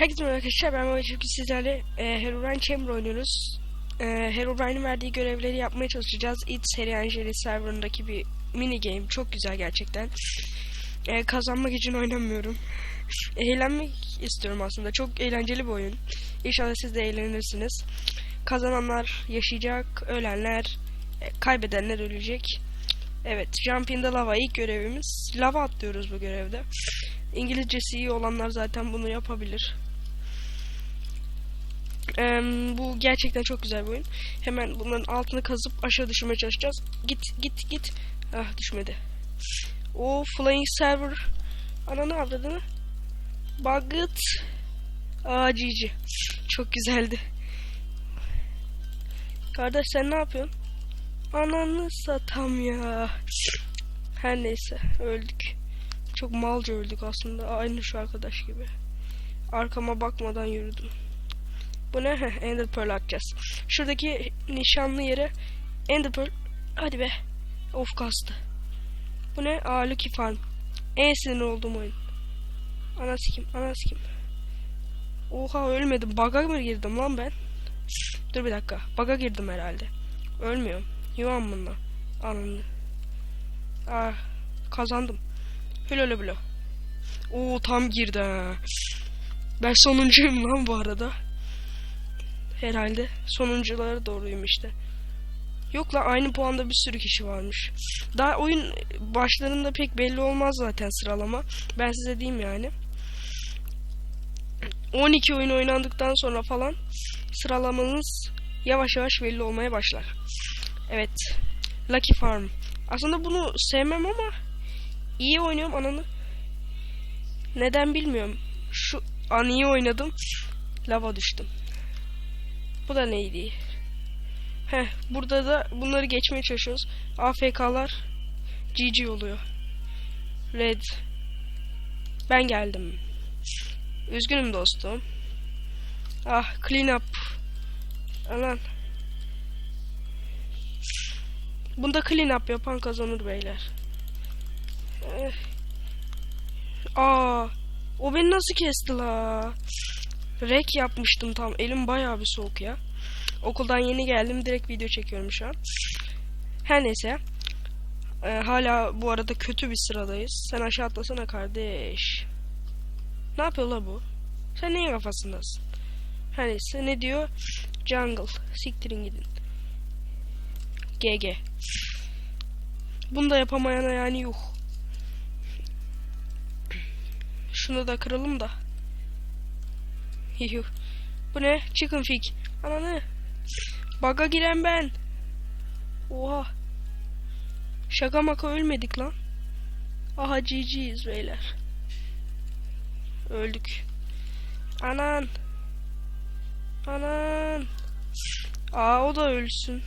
Herkese merhaba arkadaşlar ben Mehmet Çünkü sizlerle e, Herobrine Chamber oynuyoruz. E, Herobrine'in verdiği görevleri yapmaya çalışacağız. It Seri Angeli serverındaki bir mini game. Çok güzel gerçekten. E, kazanmak için oynamıyorum. Eğlenmek istiyorum aslında. Çok eğlenceli bir oyun. İnşallah siz de eğlenirsiniz. Kazananlar yaşayacak, ölenler, e, kaybedenler ölecek. Evet, Jump in the Lava ilk görevimiz. Lava atlıyoruz bu görevde. İngilizcesi iyi olanlar zaten bunu yapabilir. Eee, bu gerçekten çok güzel bir oyun. Hemen bunların altını kazıp aşağı düşürmeye çalışacağız. Git git git. Ah düşmedi. O Flying Server. Ananı avradını. Buget. Aa GG. Çok güzeldi. Kardeş sen ne yapıyorsun? Ananı satam ya. Her neyse öldük. Çok malca öldük aslında. Aynı şu arkadaş gibi. Arkama bakmadan yürüdüm. Bu ne? Heh, Ender Pearl atacağız. Şuradaki nişanlı yere Ender Pearl. Hadi be. Of kastı. Bu ne? Aa Lucky Farm. En sinir olduğum oyun. Ana sikim, ana sikim. Oha ölmedim. Bug'a mı girdim lan ben? Dur bir dakika. Bug'a girdim herhalde. Ölmüyorum. Yuvan bununla. Anladım. Ah, kazandım. Helal blo. Oo tam girdi ha. Ben sonuncuyum lan bu arada. Herhalde sonunculara doğruyum işte. Yok la aynı puanda bir sürü kişi varmış. Daha oyun başlarında pek belli olmaz zaten sıralama. Ben size diyeyim yani. 12 oyun oynandıktan sonra falan sıralamanız yavaş yavaş belli olmaya başlar. Evet. Lucky Farm. Aslında bunu sevmem ama iyi oynuyorum ananı. Neden bilmiyorum. Şu an iyi oynadım. Lava düştüm. Bu da neydi? Heh, burada da bunları geçmeye çalışıyoruz. AFK'lar GG oluyor. Red. Ben geldim. Üzgünüm dostum. Ah, clean up. Alan. Bunda clean up yapan kazanır beyler. Eh. Aa, o beni nasıl kesti la? Rek yapmıştım tam. Elim bayağı bir soğuk ya. Okuldan yeni geldim. Direkt video çekiyorum şu an. Her neyse. Ee, hala bu arada kötü bir sıradayız. Sen aşağı atlasana kardeş. Ne yapıyor la bu? Sen neyin kafasındasın? Her neyse ne diyor? Jungle. Siktirin gidin. GG. Bunu da yapamayana yani yuh. Şunu da kıralım da. Yuh. Bu ne? Chicken fig. Ananı. Baga giren ben. Oha. Şaka maka ölmedik lan. Aha GG'yiz beyler. Öldük. Anan. Anan. Aa o da ölsün.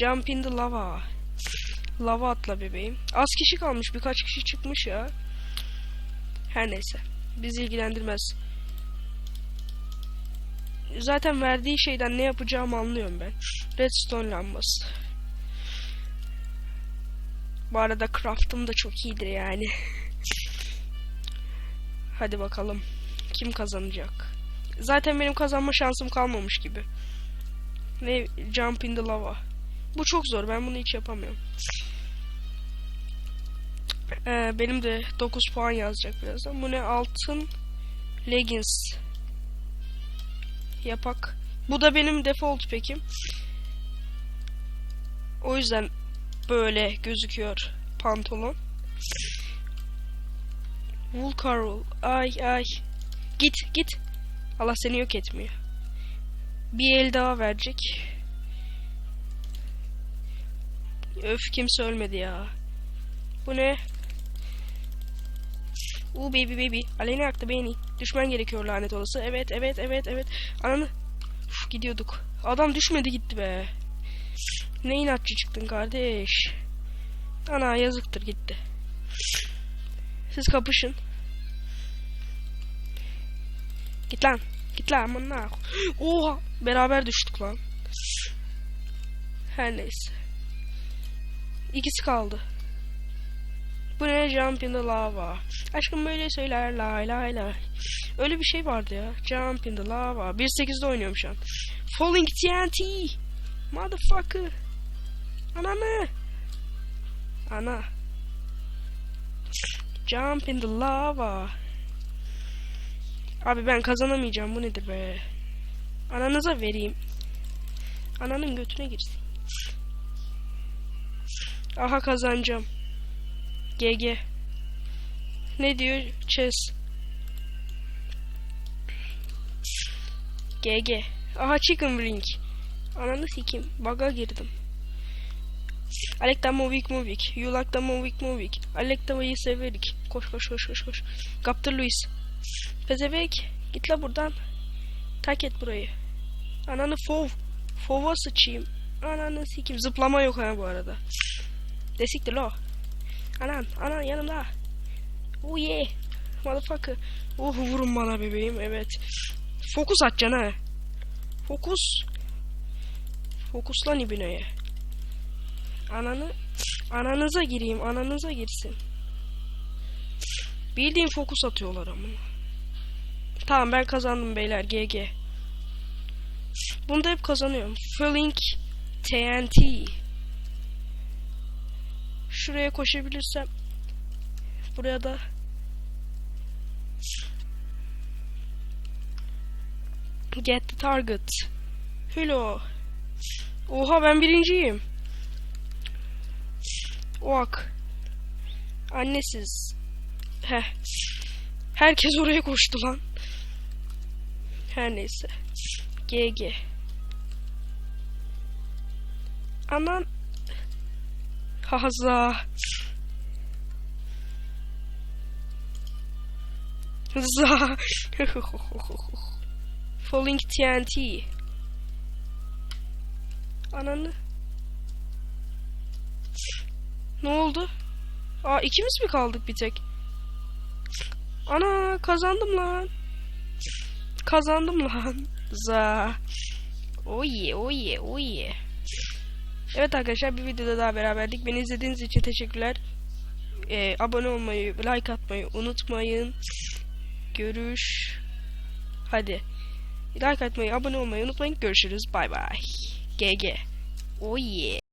Jump in the lava. Lava atla bebeğim. Az kişi kalmış. Birkaç kişi çıkmış ya. Her neyse. Bizi ilgilendirmez. Zaten verdiği şeyden ne yapacağımı anlıyorum ben. Redstone lambası. Bu arada craft'ım da çok iyidir yani. Hadi bakalım. Kim kazanacak? Zaten benim kazanma şansım kalmamış gibi. Ne? Jump in the lava. Bu çok zor. Ben bunu hiç yapamıyorum. Ee, benim de 9 puan yazacak birazdan. Bu ne? Altın leggings. Yapak. Bu da benim default pekim. O yüzden böyle gözüküyor pantolon. Wool Carol. Ay ay. Git git. Allah seni yok etmiyor. Bir el daha verecek. Öf kimse ölmedi ya. Bu ne? Uuu baby baby. Aleyna yaktı beni. Düşmen gerekiyor lanet olası. Evet evet evet evet. Ananı. Uf, gidiyorduk. Adam düşmedi gitti be. Ne inatçı çıktın kardeş. Ana yazıktır gitti. Siz kapışın. Git lan. Git lan amına. Oha. Beraber düştük lan. Her neyse. İkisi kaldı. Bu ne Jump in the Lava. Aşkım böyle söyler lay lay lay. Öyle bir şey vardı ya. Jump in the Lava. 1.8'de oynuyorum şu an. Falling TNT. Motherfucker. Ananı. Ana. Jump in the lava. Abi ben kazanamayacağım. Bu nedir be? Ananıza vereyim. Ananın götüne girsin. Aha kazanacağım. GG. Ne diyor? Chess. GG. Aha chicken ring. Ananı sikeyim. Baga girdim. Alekta movik movik. Yulakta movik movik. Alekta vayı severik. Koş koş koş koş koş. Kaptır Luis. Pezevek. Git la buradan. Tak et burayı. Ananı fov. Fova sıçayım. Ananı sikeyim. Zıplama yok ha bu arada. Desiktir lo. Anan, anan yanımda. Oh yeah. Motherfucker. Oh vurun bana bebeğim evet. Fokus atacaksın ha. Fokus. Fokuslan ibineye. Ananı ananıza gireyim, ananıza girsin. Bildiğin fokus atıyorlar ama. Tamam ben kazandım beyler GG. Bunda hep kazanıyorum. Filling TNT. Şuraya koşabilirsem buraya da Get the target. Hello. Oha ben birinciyim. Ok. Annesiz. Heh. Herkes oraya koştu lan. Her neyse. GG. Anan. Haza. Za. Falling TNT. Ananı. Ne oldu? Aa ikimiz mi kaldık bir tek? Ana kazandım lan. Kazandım lan. Za. Yeah, yeah, oh yeah. Evet arkadaşlar bir videoda daha beraberdik. Beni izlediğiniz için teşekkürler. Ee, abone olmayı, like atmayı unutmayın. Görüş. Hadi. Like atmayı, abone olmayı unutmayın. Görüşürüz. Bay bay. GG. Oh yeah.